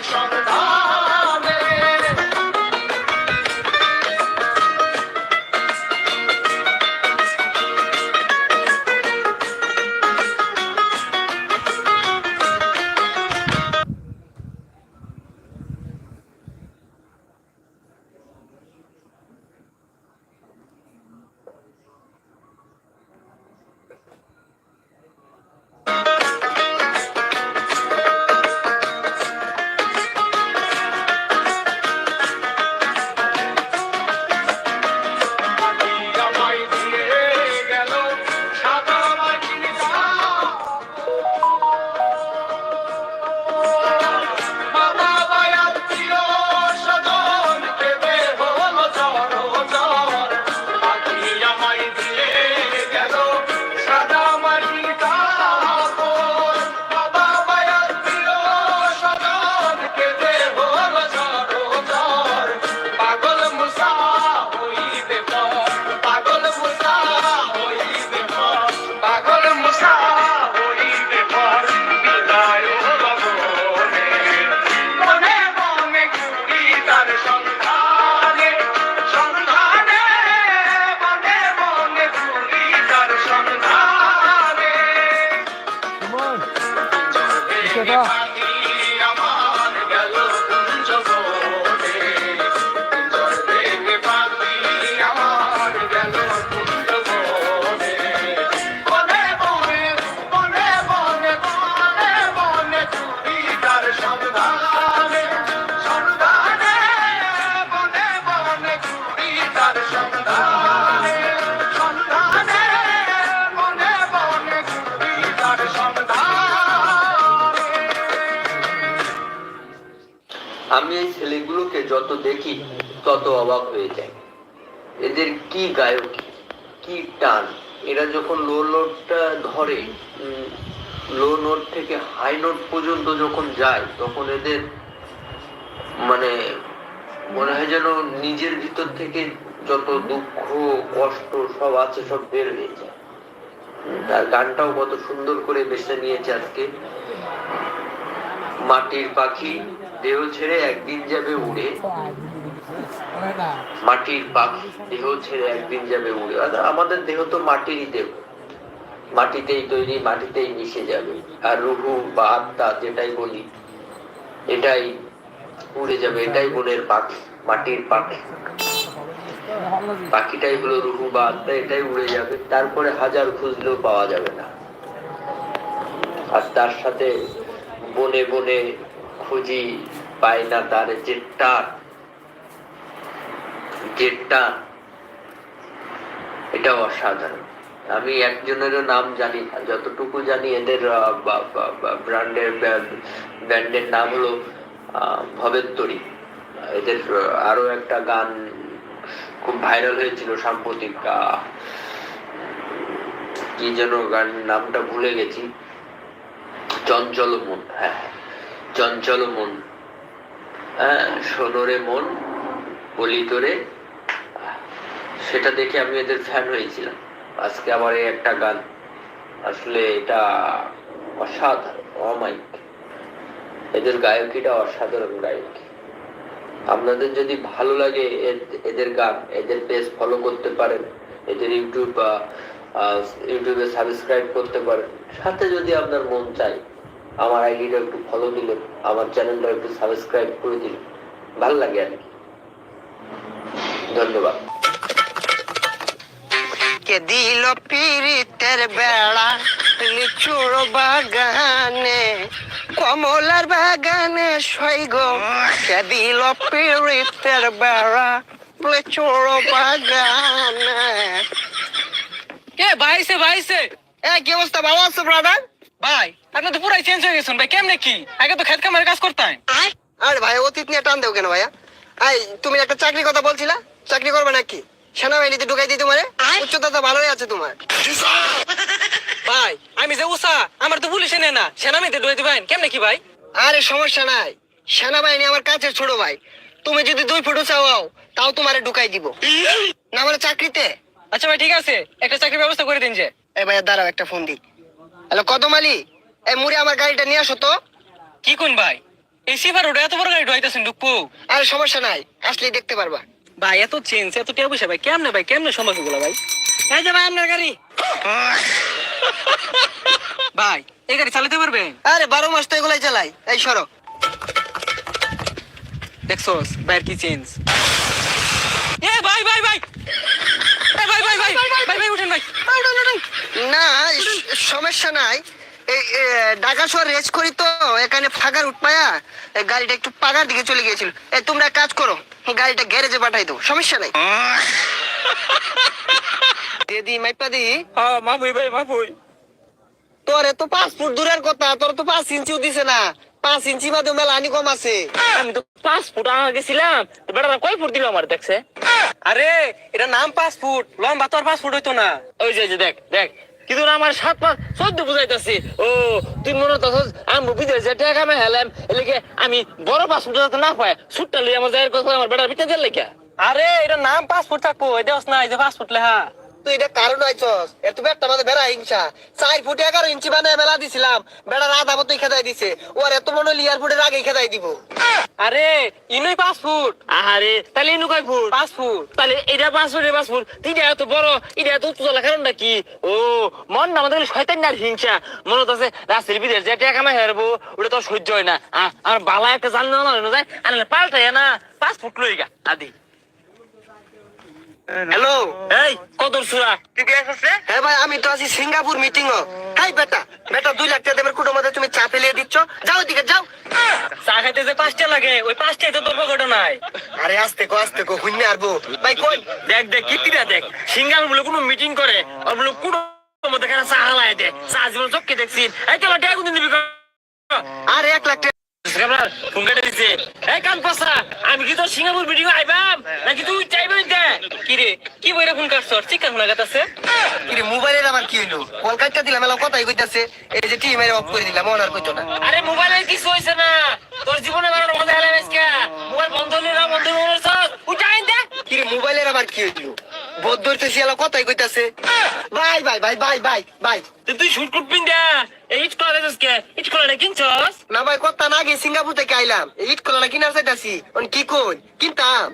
Shut up! সেটা আমি এই ছেলেগুলোকে যত দেখি, তত অবাক হয়ে যাই। এদের কি গায়ক, কি টান? এরা যখন লো নোটটা ধরে লো নোট থেকে হাই নোট পর্যন্ত যখন যায়, তখন এদের মানে মনে হয় যেন নিজের ভিতর থেকে যত দুঃখ, কষ্ট সব আছে, সব বের হয়ে যায়। তার গানটাও কত সুন্দর করে বেছে নিয়েছে আজকে। মাটির পাখি দেহ ছেড়ে একদিন যাবে উড়ে। মাটির পাখি দেহ ছেড়ে একদিন যাবে উড়ে। আমাদের দেহ তো মাটিরই দেহ। মাটিতেই তৈরি, মাটিতেই মিশে যাবে। আর রুহু বা আত্মা যেটাই বলি, এটাই উড়ে যাবে, এটাই মনের পাখি মাটির পাখি পাখিটাই হলো রুহু বা আত্মা এটাই উড়ে যাবে। তারপরে হাজার খুঁজলেও পাওয়া যাবে না। আর তার সাথে বনে বনে খুঁজি পাই না তার যে টান যে টান এটা অসাধারণ। আমি একজনেরও নাম জানি না। যতটুকু জানি এদের ব্র্যান্ডের ব্যান্ডের নাম হলো ভবেত্তরী এদের আরও একটা গান খুব ভাইরাল হয়েছিল সাম্প্রতিক কি যেন গান নামটা ভুলে গেছি। চঞ্চল মন হ্যাঁ। চঞ্চল মন। হ্যাঁ সোনরে মন বলি তোরে সেটা দেখে আমি এদের ফ্যান হয়েছিলাম। আজকে আবার এই একটা গান। আসলে এটা অসাধারণ অমাইক এদের গায়কিটা অসাধারণ গায়কি। আপনাদের যদি ভালো লাগে এদের গান এদের পেজ ফলো করতে পারেন। এদের ইউটিউব আহ, ইউটিউবে সাবস্ক্রাইব করতে পারেন। সাথে যদি আপনার মন চায় আমার আইডিটা একটু ফলো দিলেন আমার চ্যানেলটা একটু সাবস্ক্রাইব করে দিলেন ভালো লাগে আর কি। ধন্যবাদ। কে দিল পিরিতের বেড়া লিচুর বাগানে কমলার বাগানে সৈগ কে দিল পিরিতের বেড়া লিচুর বাগানে। কে ভাইছে ভাইছে এ কি অবস্থা? ভালো আছো ব্রাদার ভাই আপনি তো পুরাই চেঞ্জ হয়ে গেছেন ভাই কেমনে কি? আগে তো খেত কামারে কাজ করতেন আরে ভাই অতীত নিয়ে টান দেও কেন ভাইয়া? আই তুমি একটা চাকরি কথা বলছিলা? চাকরি করবে নাকি? সেনাবাহিনীতে ঢুকাই দিই তোমারে? উচ্চতা তো ভালোই আছে তোমার। ভাই আমি যে উষা আমার তো পুলিশে নেয় না। ডুয়ে দিবেন কেমনে কি ভাই? আরে সমস্যা নাই। সেনাবাহিনী আমার কাছে ছোট ভাই। তুমি যদি দুই ফুটো চাও তাও তোমারে ঢুকাই দিব। না মানে চাকরিতে? আচ্ছা ভাই ঠিক আছে। একটা চাকরির ব্যবস্থা করে দিন যে। এই ভাইয়া দাঁড়াও একটা ফোন দিই। হ্যালো কদম আলী এই মুড়ে আমার গাড়িটা নিয়ে আসো তো। কি কোন ভাই? এই সিফার রোডে এত বড় গাড়ি ঢুকাইতেছেন ডুকু আরে সমস্যা নাই আসলেই দেখতে পারবা। ভাই এত চেঞ্জ এত টিয়া পয়সা ভাই কেমনে ভাই কেমনে সম্ভব এগুলো ভাই? এই যে ভাই আপনার গাড়ি। ভাই এই গাড়ি চালাতে পারবেন আরে বারো মাস তো এগুলাই চালাই। এই সরো। দেখছোস ভাইয়ের কি চেঞ্জ এ ভাই ভাই ভাই এ ভাই ভাই ভাই ভাই ভাই উঠেন ভাই না স- সমস্যা নাই। এই ঢাকা শহর রেস করি তো এখানে ফাঁকার উঠপায়া গাড়িটা একটু পাকার দিকে চলে গিয়েছিল। এই তোমরা কাজ করো গাড়িটা গ্যারেজে পাঠাই দাও সমস্যা নাই। দিয়ে দি মাইপা দি হ্যাঁ ভাই তোরে তো পাঁচ ফুট দূরের কথা তোর তো পাঁচ ইঞ্চিও দিছে না। পাঁচ ইঞ্চি বাদে মেলা আনি কম আছে। আমি তো পাঁচ ফুট আগে গেছিলাম তো বেটারা কয় ফুট দিল আমার দেখছে? আরে এটা নাম পাঁচ ফুট লম্বা তো আর পাঁচ ফুট হইতো না। ওই যে দেখ দেখ। কিন্তু আমার সাত পাঁচ চোদ্দ বুঝাইতেছি। ও, তুই মনে করছিস আমি বিদেশ যে টাকা আমি হেলাম এলিকে আমি বড় ফুট যাতে না পাই সুটটা লিয়ে আমার যাই কথা আমার বেটার পিঠে দিয়ে লেখা আরে এটা নাম পাসপোর্ট থাকব এটা না, এই যে পাসপোর্ট লেখা। তুই এটা কারণ আইছস। এত বেটা আমাদের বেড়া হিংসা। চার ফুট এগারো ইঞ্চি বানায় মেলা দিছিলাম। বেড়ার আধা মতোই খেদাই দিছে। ওর এত মনে হলো ইয়ার ফুটের আগে খেদাই দিব। আরে ইনুই পাঁচ ফুট। আরে তাহলে ইনু কয় ফুট? পাঁচ ফুট। তাহলে এটা পাঁচ ফুট পাঁচ ফুট। তিনটা এত বড় এটা এত উচ্চ চলা কারণটা কি? ও মন না আমাদের শয়তান আর হিংসা। মনে হচ্ছে রাস্তার বিদের যে টাকা কামাই হারবো ওটা তো সহ্য হয় না। আ- আমার বালা একটা জানলে না যায় আর পাল্টাই না পাঁচ ফুট লই গা আদি। হ্যালো এই কত সুরা। তুই কে আছে হ্যাঁ ভাই আমি তো আছি সিঙ্গাপুর মিটিং ও হাই বেটা বেটা দুই লাখ টাকা দেবের কুটো মধ্যে তুমি চা ফেলিয়ে দিচ্ছ? যাও দিকে যাও। চা খাইতে যে পাঁচটা লাগে ওই পাঁচটাই তো তোর পকেটে নাই। আরে আস্তে কো আস্তে কো হুইনে আরবো ভাই কই? দেখ দেখ কীর্তিটা দেখ। সিঙ্গাল বলে কোনো মিটিং করে আর বলে কোনো মধ্যে কেন চা হালাই দে। চা জীবন চোখকে দেখছি। এই তোমার কোনদিন দিবি আরে এক লাখ টাকা ফোন কেটে দিছে। এই কান পাসা আমি কি তোর সিঙ্গাপুর মিটিং আইবাম? নাকি তুই চাইবি কি রে কি বইরা ফোন কাটছ? চিকেন শোনা গেছে কিরে মোবাইলের আমার কি হইল? কলকাতা দিলাম এলা কথাই কইতাছে। এই যে টিম এর অফ করে দিলাম অনার কইতো না। আরে মোবাইলের কিছু হইছে না। তোর জীবনে বারো মজা হেলে আজকে। মোবাইল বন্ধ হলে না বন্ধ হলে সব উঠাই দে। কিরে মোবাইলের আবার কি হইল? বোধ ধরতেছি এলা কথাই কইতাছে। বাই ভাই ভাই ভাই ভাই ভাই তুই তুই শুট করবি না? এই ইট করে আজকে ইট করে কিনছস? না ভাই কত না আগে সিঙ্গাপুর থেকে আইলাম। ইট কলা কিনার চাইতাছি। কি কোন কিনতাম।